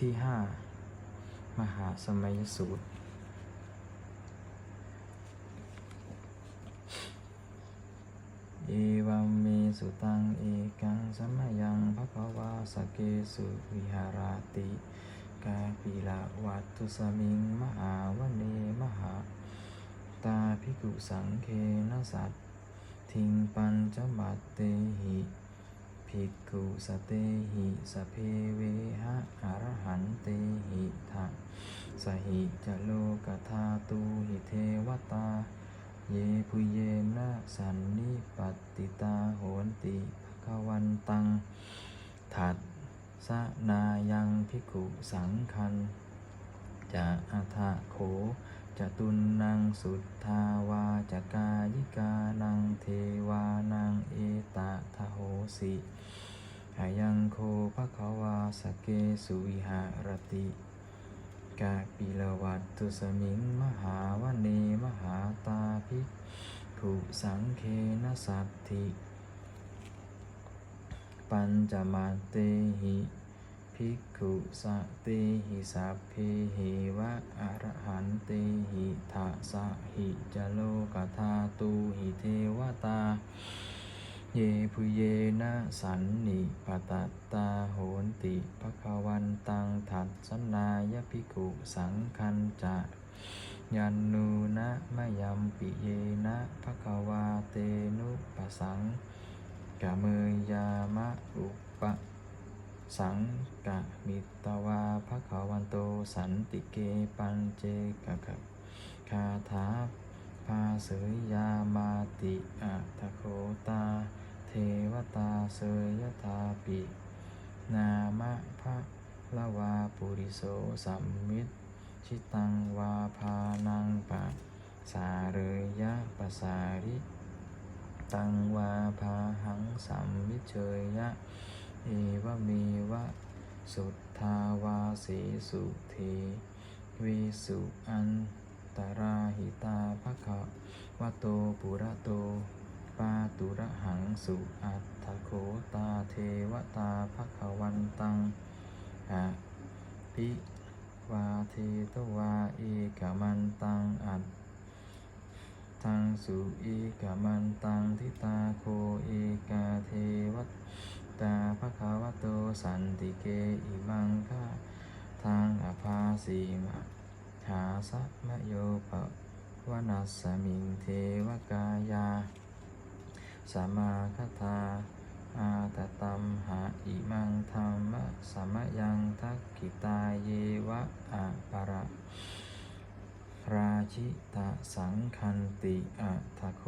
ที่ห้ามหาสมัยสูตร เอวัมเมสุตังเอกังสมัยังภควาสเกสุวิหารติ กาปิละวัตตุสมิงมหาวเนมหา ตาภิกุสังเคนะสัตทิงปัญจบัตเตหิ ภิกขุสเตหิสเพเวหะอรหันเตหิทะสหิจโลกธาตูหิเทวตา เยปุเยนะสันนิปติตาโหนติภควันตัง ถัดสนายังภิกขุสังคันจะอัทะโข จตุนนางสุทธาวาจะกายิกานังเทวานังเอตะทะโหสิอายังโคภะควาสเกสุวิหารติกาปิลวัตตุสมิงมหาวเนมหาตาภิกขุสังเคนะสัตถิ ปัญจมาเตหิ ภิกขุสะเตหิสัพเพเหวะอรหันเตหิทะสะหิจโลกธาตูหิเทวตา เยพุเยนะสันนิปตัตตาโหนติภควันตังถัดสนายภิกขุสังคันจะยันนูนะมะยัมปิเยนะภควาเตนุปสังกะเมยยามะอุป สังกะมิตวาภควันโตสันติเกปัญเจกะกะคาถาภาเสยยามาติอัตโคตา เทวตาเสยยธาปิ นามะภะละวาปุริโสสัมมิตชิตังวาพานังปะสาเรยยะปะสาริ ตังวาพาหังสัมมิเชยยะ เอวเมวะ สุทธาวาเสสุเทวิสุอันตราหิตาภคะวะโตปุระโตปาตุระหังสุอัตถโคตาเทวตาภคะวันตังอะปิวาเทตวาเอกมันตังอัตทังสุเอกมันตังทิตาโคเอกาเทวตา ตาภะคะวโตสันติเกอิมังคะทางอภาสีมะหาสัมโยปะวนัสสมิงเทวกายาสมมาคทาอาตตัมหาอิมังธรรมะสมยังทักขิตาเยวะอะปะระราชิตะสังคันติอะทโค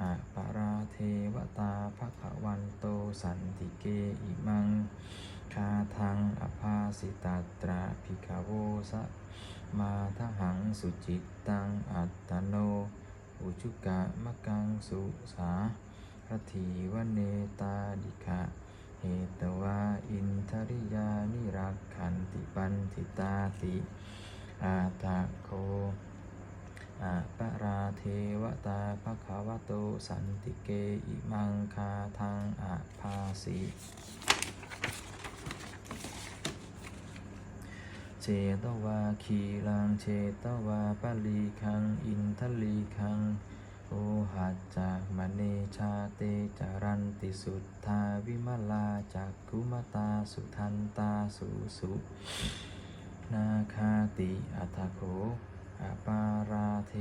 อะปะราเทวตาภควันโตสันติเกอิมัง คาทังอภาสิตาตราภิกขโวสะมาทหังสุจิตตังอัตตโน อุจุกะมะกังสุสาพระทีวเนตาดิกะเหตวาอินทริยานิรักขันติปันติตาติอาตาโค อาปะราเทวตาภควโตสันติเกอิมังคาทังอาภาสีเจตวาคีลังเจตวาปลีคัง อินทลีคังโอหัจจามเนชาเตจารันติสุทธาวิมลาจักกุมตาสุทันตาสุสุ นาคาติอัตถโข อาปาราเท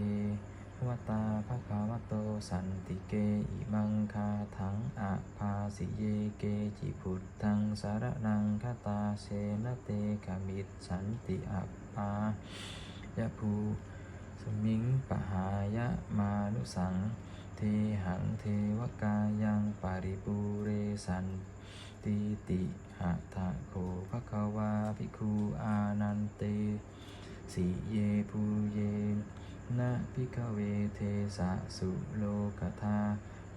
วตาภะคะวะโตสันติเกอิมังคาทังอาภาสิเยเกจิพุทธังสารนังคตาเสนเตกามิตสันติอัปปายะภูสมิงปหายะมานุสัง เทหังเทวกายังปาริปูเรสันติติหะทะโขภะคะวาภิกขุอานันเต สิเยภูเยนะพิกเวเทสะสุโลกธา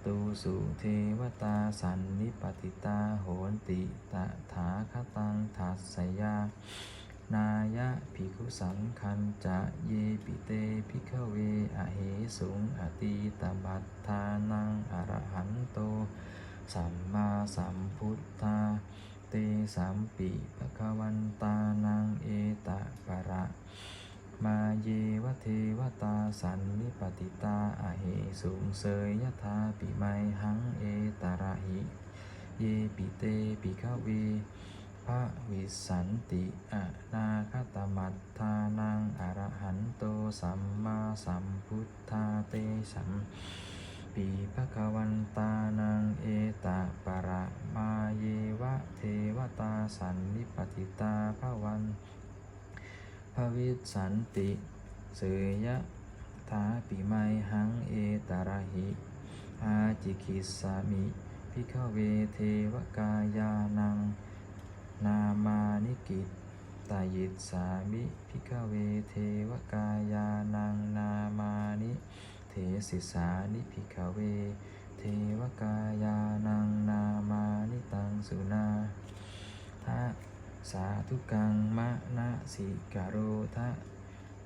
ตูสุเทวตาสันนิปติตาโหนติตะถาคตังทัสสยานายะภิกขุสังคันจะเยปิเตภิกเวอเหสุงอตีตบัตทานังอรหันโต สัมมาสัมพุทธา เตสัมปิภะคะวันตานังเอตะปะระมาเยวเทวตาสันนิปติตาอาเหสุงเสยยะธาปิไมหังเอตาระหิ เยปิเตปิขเวพระวิสันติอนาคตมัตทานังอรหันโตสัมมาสัมพุทธาเตสัม ปีภคะวันตานังเอตะปะระมาเยวะเทวตาสันนิปติตาภวันภวิสันติเสยยะทาปิไมหังเอตระหิอาจิคิสามิพิขเวเทวกายานัง นามานิกิตตายิสามิพิขเวเทวกายานังนามานิ เทศิสานิพิขเว เทวกายานังนามานิตังสุนาทะสาธุกังมะนะสิกโรทะ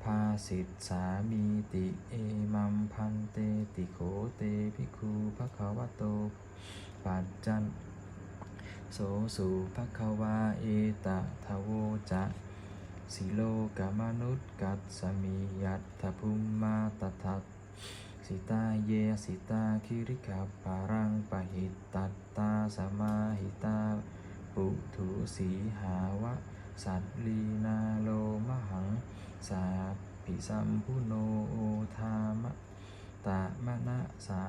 ภาสิทสามีติเอมัมพันเตติโขเตภิกขุภควโต ปัจจันโสสุภควาเอตะทะโวจะสิโลกามนุษย์กัสสมิยัตถภุมมาตทัต สิตาเยสิตาคิริกาปารังปะหิตตัตตาสมาหิตา ปุถุสีหาวะ สัตลีนาโลมหัง สาปิสัมพุโนโอทามะตะมะนะสา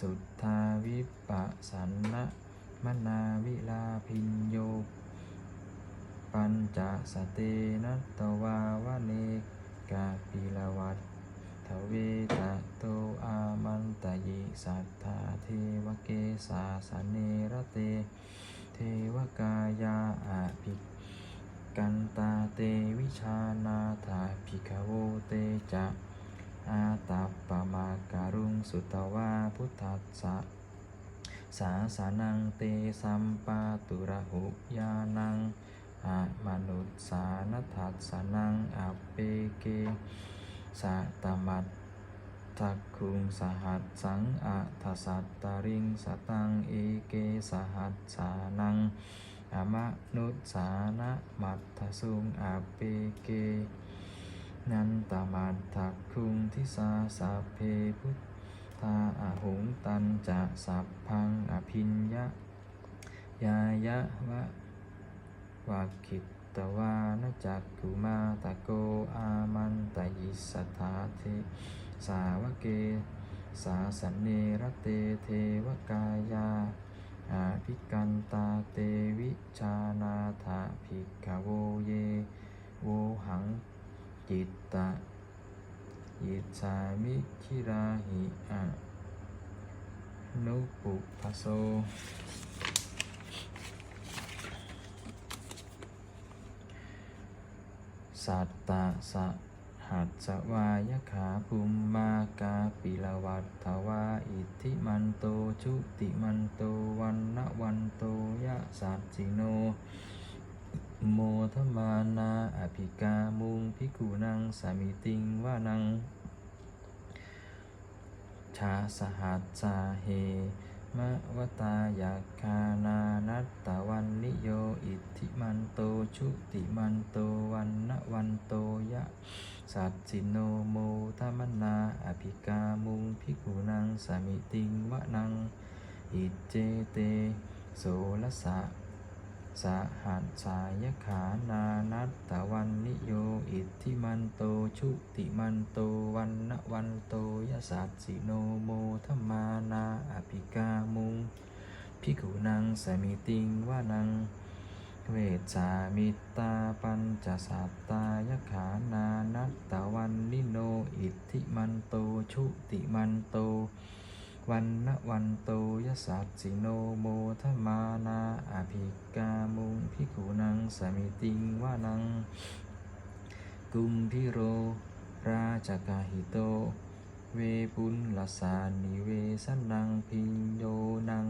สุทธาวิปัสสันนะมนาวิลาพินโย ปัญจสเตนตวาวะเนกาปิลวัต ทเวตะโตอามันตยิสัทธาเทวเกสาสเนรเต เทวกายาอาภิกันตาเตวิชานาถาภิกขโวเตจะอาตัปปมาการุงสุตวาพุทธัสสะสาสานังเตสัมปาตุระหุยานังอามนุษสานทัสสนังอัปเปเก สัตมัตทักคุงสหัสสังอัทสัตตาริงสตังเอเกสหัสสานังอมนุษสานะมัตทสุงอเปเก นันตมัตถักคุงทิสาสัพเพพุทธาอาหุงตันจะสัพพังอภิญญะยายะวะวาคิต ตวานจักกุมาตะโกอามันตยิสสถาเทสาวเก สาสันเนรเตเทวกายาอาภิกันตาเตวิชานาถาภิกขโวเย โวหังจิตตะยิสามิคิราหิอะนุปุพโส สัตตะสะหัสสวายขาภุมมากาปิลวัตถวาอิทธิมันโตชุติมันโตวันนวันโตยะสัจจิโน โมทมานาอภิกามุงพิกุนังสามิติงวานัง ชาสหัสสาเห มะวตายาคานานัตตวันนิโยอิทธิมันโตชุติมันโตวันนะวันโตยะ สัจจิโนโมทมนาอภิกามุงพิกุนังสามิติงวะนัง อิเจเตโสลสะ สหัสสายขานานัตตวันนิโย อิทธิมันโต ชุติมันโต วันนะวันโตยะสัจสิโนโมทมานาอภิกามุงพิกุนังสมิติงวานัง เวชสามิตตาปัญจสัตตายขานานัตตวันนิโน อิทธิมันโต ชุติมันโต วันนะวันโตยสัสสิโนโมทมานาอภิกามุงพิกุนังสมิติงวานัง กุมพิโร ราชกาหิโต เวปุลลสานิเวสนังพิญโยนัง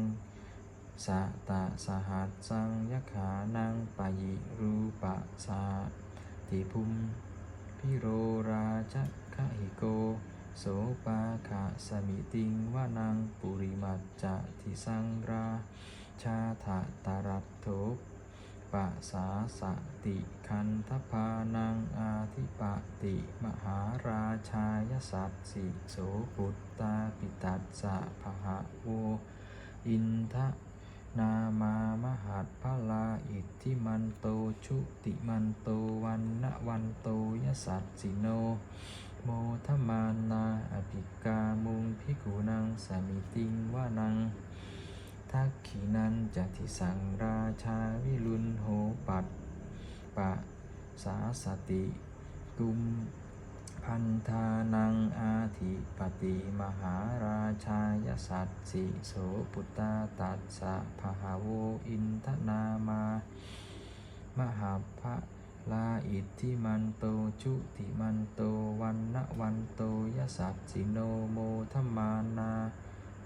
สะตะสหัสสังยขานังปะยิรูปะสาติภุมพิโรราชคหิโก โสปาขะสมิติงวานังปุริมัจจะทิสังราชาถะตารัตโถปัสสาสติคันทพานังอาทิปติ มหาราชายสัตสิโสปุตตาปิตัสสะภะโว อินทะนามามหัดพลาอิทธิมันโตชุติมันโตวันนวันโตยสัตสิโน โมทมานาอภิกามุงพิกุนังสมิติงวานัง ทักขีนันจะทิสังราชาวิรุณโหปัตปะสาสติกุมพันธานังอาทิปติมหาราชายสัตสิโสปุตตาตัสสะภหาโวอินทนามา มหาภะ ลาอิทธิมันโตชุติมันโตวันนะวันโตยสัตสิโนโมทมานา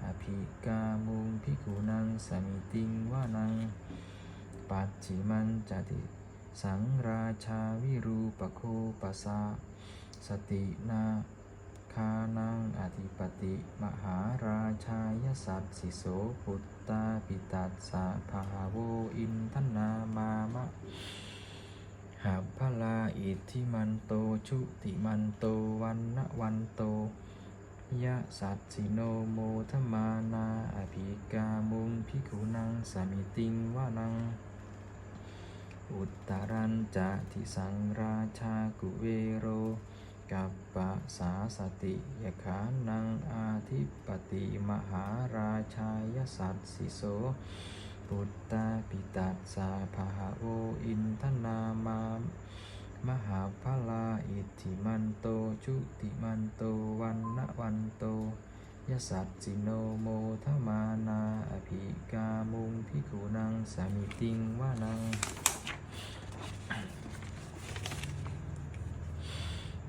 อภิกามุงพิกุนังสมิติงวานัง ปัจฉิมันจติ สังราชาวิรูปโคปัสสะสตินาคานังอธิปติ มหาราชายสัตสิโสปุตตาปิตัสสะภาโวอินทนามามะ หับพลาอิทธิมันโตชุติมันโตวันนะวันโตยะสัตสิโนโมทมานาอภิกามุงพิกุนังสมิติงวานัง อุตตรันจะทิสังราชากุเวโร กัปปะสาสติยขานังอาทิปติมหาราชายสัตสิโส ปุตตาปิตัสสะภะหะโวอินทนามามหาพลาอิทธิมันโตชุติมันโตวันนะวันโตยสัตสิโนโมทมานาอภิกามุงพิกุนังสามิติงวานัง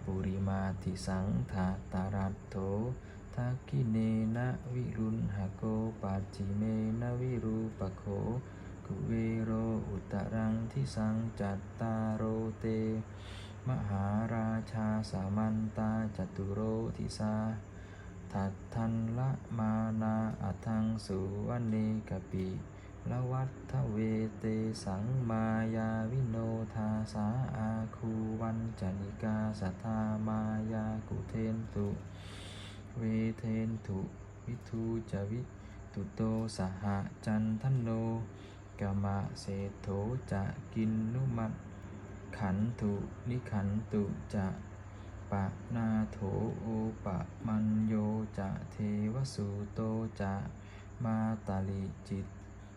ปุริมาทิสังทาตารัตโถ ทักขิเนนะวิรุณหโกปัจจิเมนะวิรูปโขกุเวโรอุตตรังทิสังจัตตารโรเต มหาราชาสามันตาจตุโรทิสาทัตทันละมานาอัทังสุวเนกปิละวัฏทเวเตสังมายาวิโนทาสาอาคูวันจนิกาสัทธามายากุเทนตุ เวเทนตุวิทูจวิตุโตสหจันทันโนกามะเศรษโถจะกินนุมัตขันตุนิขันตุจะปะนาโถโอปะมันโยจะเทวสุโตจะมาตาลิจิต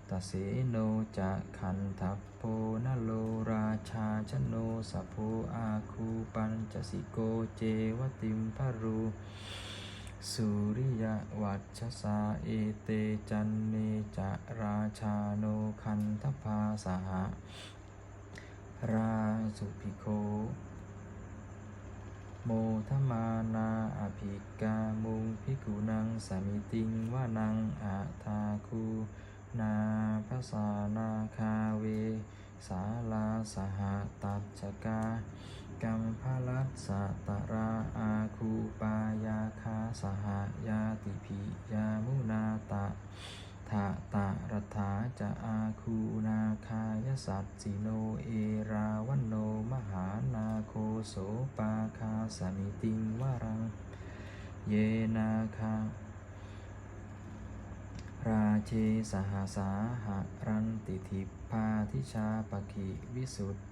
ตเสโนจะขันทัพโพนโลราชาชโนสพโพอาคูปัญจสิโกเจวติมพรู สุริยวัชสาเอเตจันเนจะราชาโนคันทพาสหะราสุภิโค โมทมานาอภิกามุงพิกุนังสมิติงวานังอาทาคูนาภาษานาคาเว สาลาสหตัจจกากัมพลัสสตรา สหายาติภิยามุนาตะทะตะรัฐาจะอาคูนาคายสัตสิโนเอราวันโนมหานาโคโสปาคาสมิติงวารัง เยนาคาราเชสหสาหรันติทิพาทิชาปกิวิสุทธ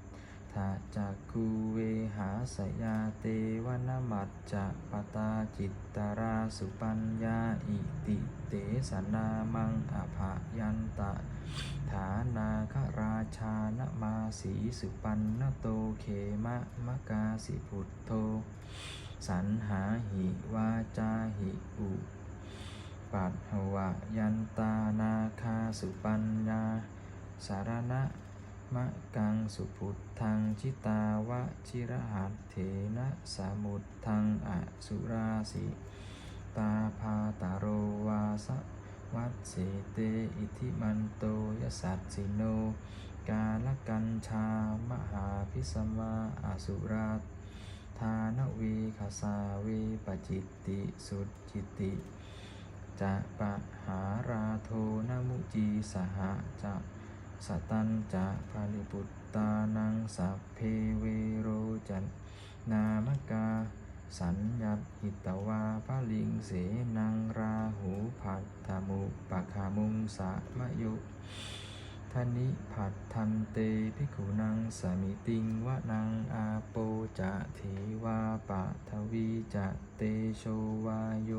าจักคูเวหาสยาเตวนามัจจะปตาจิตตราสุปัญญาอิติเตสนามังอภายันตะ ฐานาคราชานมาสีสุปันนโตเขมะมะกาสิพุทโธ สันหาหิวาจาหิอุปัตหวะยันตานาคาสุปัญญาสารณะ มะกังสุพุทธังชิตาวะชิรหัตเถนะสามุทธังอสุราสิตาพาตาโรวาสวัตเสเตอิทิมันโตยสัตสิโน กาลกัญชามหาพิสมาอสุราทานเวคาสาเวปจิตติสุจิติจะปะหาราโทนมุจีสหจะ สตันจะภาลิปุตตานังสัพเพเวโรจันนามกา สัญญัตหิตวาพาลิงเสนังราหูผัดธมุปะขามุงสะมะยุทนิผัดทันเตภิกขุนังสมิติงวะนังอาโปจะเทวาปะทวีจะเตโชวาโย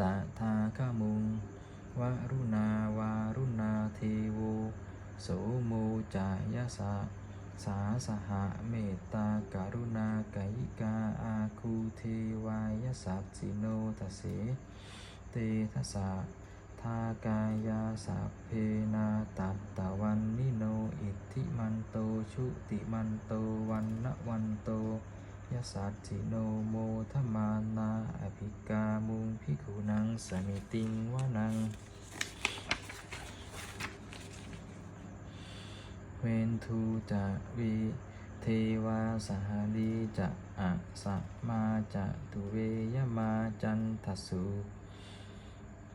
ตะทาคมุง วรุณาวารุณาเทโวโสโมจายสะสาสหะเมตตาการุณากิกาอาคูเทวายสัพสิโนทเสเตทัสสะทากายาสัพเพนาตัตตะวันนิโนอิทธิมันโตชุติมันโตวันนะวันโต ยสัตถิโนโมทมานาอภิกามุงพิขุนังสมิติงวานัง เวนทูจะวีเทวาสหาลีจะอะสะมาจะตุเวยมาจันทสุ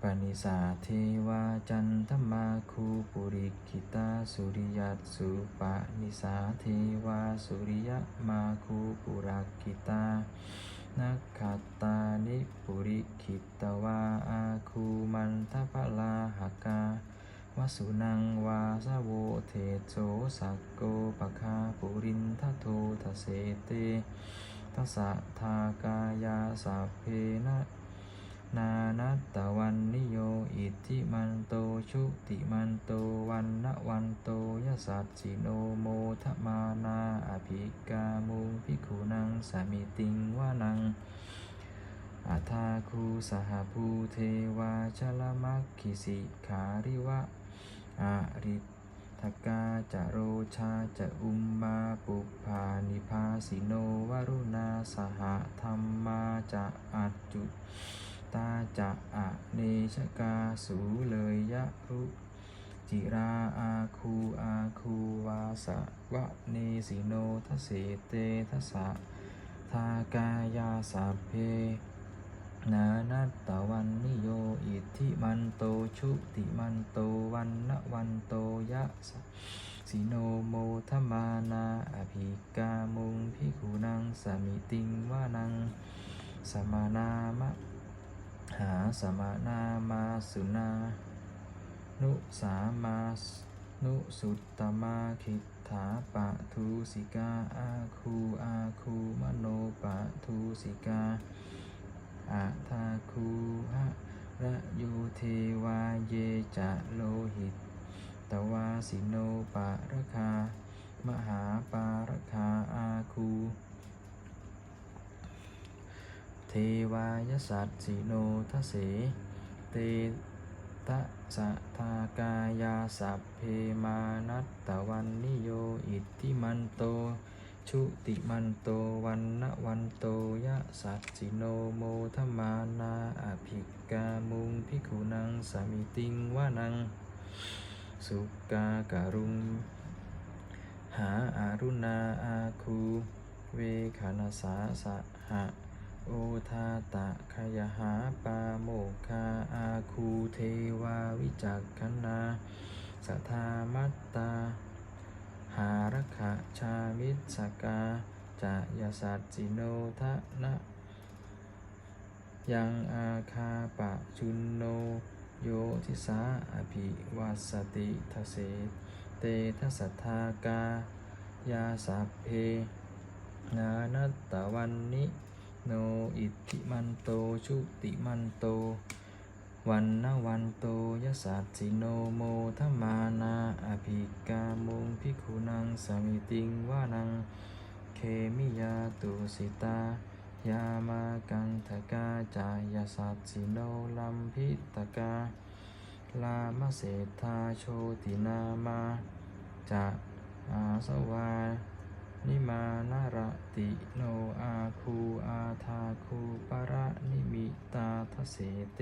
ปนิสาเทวาจันทมาคูปุริกิตาสุริยัตสุปนิสาเทวาสุริยมาคูปุรักกิตานักขัตตานิปุริขิตวาอาคูมันทพลาหกาวสุนังวาสโวเทโสสักโกปะคาปุรินทโททเสเตทัสสะทากายาสัพเพนะ นานัตตะวันนิโย อิทธิมันโต ชุติมันโต วันนะวันโตยสัตสิโนโมทมานา อภิกามุงพิขุนังสามิติงวานังอาทาคูสหภูเทวาชลมักขิสิขาริวะอาริทกาจะโรชาจะอุมมาปุพานิพาสิโนวรุณาสหธรรมาจะอัจจุ ตาจะอะเนชกาสูเลยยะรุจิราอาคูอาคูวาสะวะเนสิโนทเสเตทสสะทากายาสัพเพนานัตตะวันนิโยอิทธิมันโตชุติมันโตวันนวันโตยะสะสิโนโมทมานาอภิกามุงพิขุนังสมิติงวานังสมานามะ หาสมานามาสุนา นุสามานุสุตตมาคิทธาปะทุสิกาอาคูอาคูมโนปะทุสิกาอาทาคูหะระยูเทวาเยจะโลหิตตวาสิโนปะระคามหาปาระคาอาคู เทวายสัตสิโนทเส เตตะสะทากายาสัพเพมานัตตะวันนิโยอิทธิมันโต ชุติมันโตวันนวันโตยะสัตสิโนโมทมานาอภิกามุงพิขุนังสามิติงวานัง สุกาการุงหาอารุณาอาคู เวขานาสาสะหะ โอทาตะขยหาปาโมคาอาคูเทวาวิจักขณาสัทธามัตตา หารขะชามิสกาจะยสัตสิโนทะนะยังอาคาปะชุนโน โยทิสาอภิวัสติทเสเตทัสทากายาสัพเพนานัตตวันนิ โนอิทธิมันโตชุติมันโต วันนวันโตยสัตสิโนโมทมานาอภิกามุงพิขุนังสมิติงวานัง เคมิยาตุสิตายามากันทกาจายสัตสิโนลัมพิตกาลามเศรษฐาโชตินามาจะอาสวา นิมานาระติโนอาคูอาทาคูปะระนิมิตาทเสเต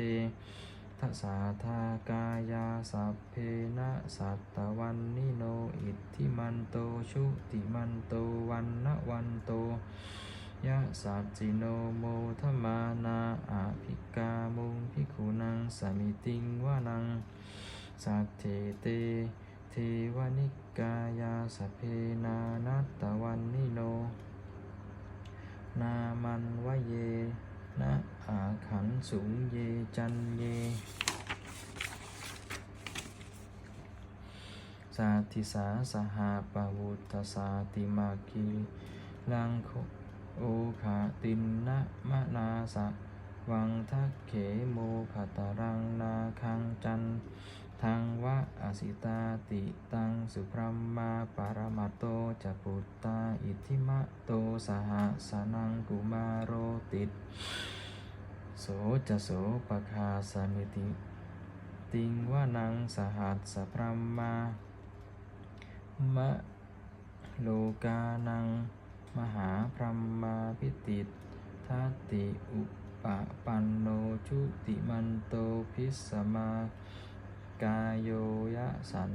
ทัสสาทากายาสัพเพนะสัตตวันนิโนอิทธิมันโตชุติมันโตวันนะวันโตยะสัจจิโนโมทมานาอาภิกามุงพิขุนังสมิติงวานังสัจเจเต ทวนิกายาสพเพนานัตตวันนิโน นามันวเยนะอาขันสูงเยจันเย สาธิสาสหาปวุตสาติมาคีลังโคโอขาตินนะมะนาสะวังทักเขโมขตารังนาคังจัน ทางวะอสิตาติตังสุพรมมาปารมาโตจะปุตตาอิทิมะโตสหสนังกุมาโรติดโสจะโสปคาสมิติ ติงวานังสหัสสพรมมามะโลกานัง มหาพรมมาพิติทัติอุปปันโนชุติมันโตพิสสมา กายโยยะสัน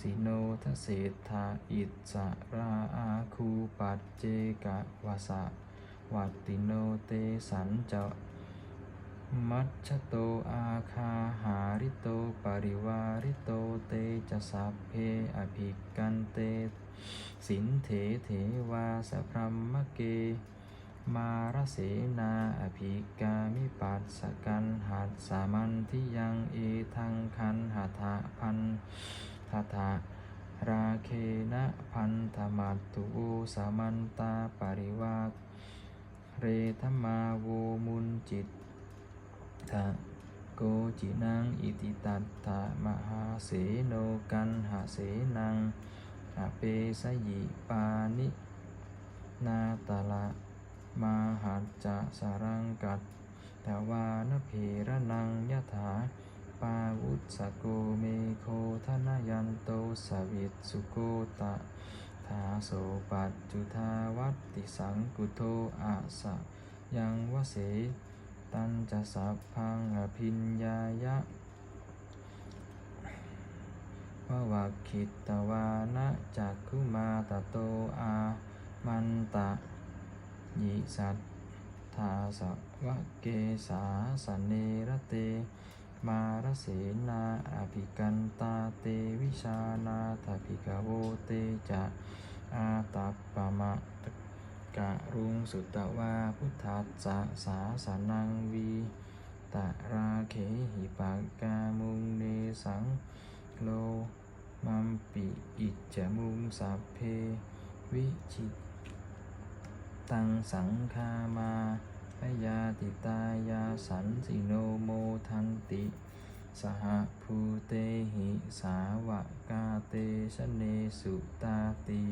สิโนทเศรษฐาอิสราอาคูปัจเจกะวาสะวัตติโนเตสันจะมัชโตอาคาหาริโตปริวาริโตเตจะสัพเพอภิกันเต สินเถเถวาสพรัมมะเก มารเสนาอภิกามิปัสสกันหัสสามันทิยังเอทังคันหทะพันทถะราเคนะพันธมัตตุสามันตาปริวาเรธมาโวมุนจิตทะโกจินังอิติตัตถะมหาเสโนกันหาเสนังอเปสยิปานินาตาละ มาหัจจะสารังกัตตวานเพระนังยะถา ปาวุตสโกเมโคทนายันโตสวิตสุโกตะทาโสปัจจุทาวัตติสังกุโทอาสะยังวเสตันจะสัพพังอภิญญายะวะวักขิตตวานะจักคุมาตโตอา มันตะ ยิสัตทาสวะเกสาสเนระเต มารเสนาอภิกันตาเตวิชานาทภิกโวเตจะอาตัปปะมะกะรุงสุตตวาพุทธัสสะสาสานังวีตะราเขหิปากกามุงเนสังโลมัมปิอิจจมุงสัพเพวิจิต ตังสังคามาพยาติตายาสันสิโนโมทันติ สหภูเตหิสาวกาเตชเนสุตาติ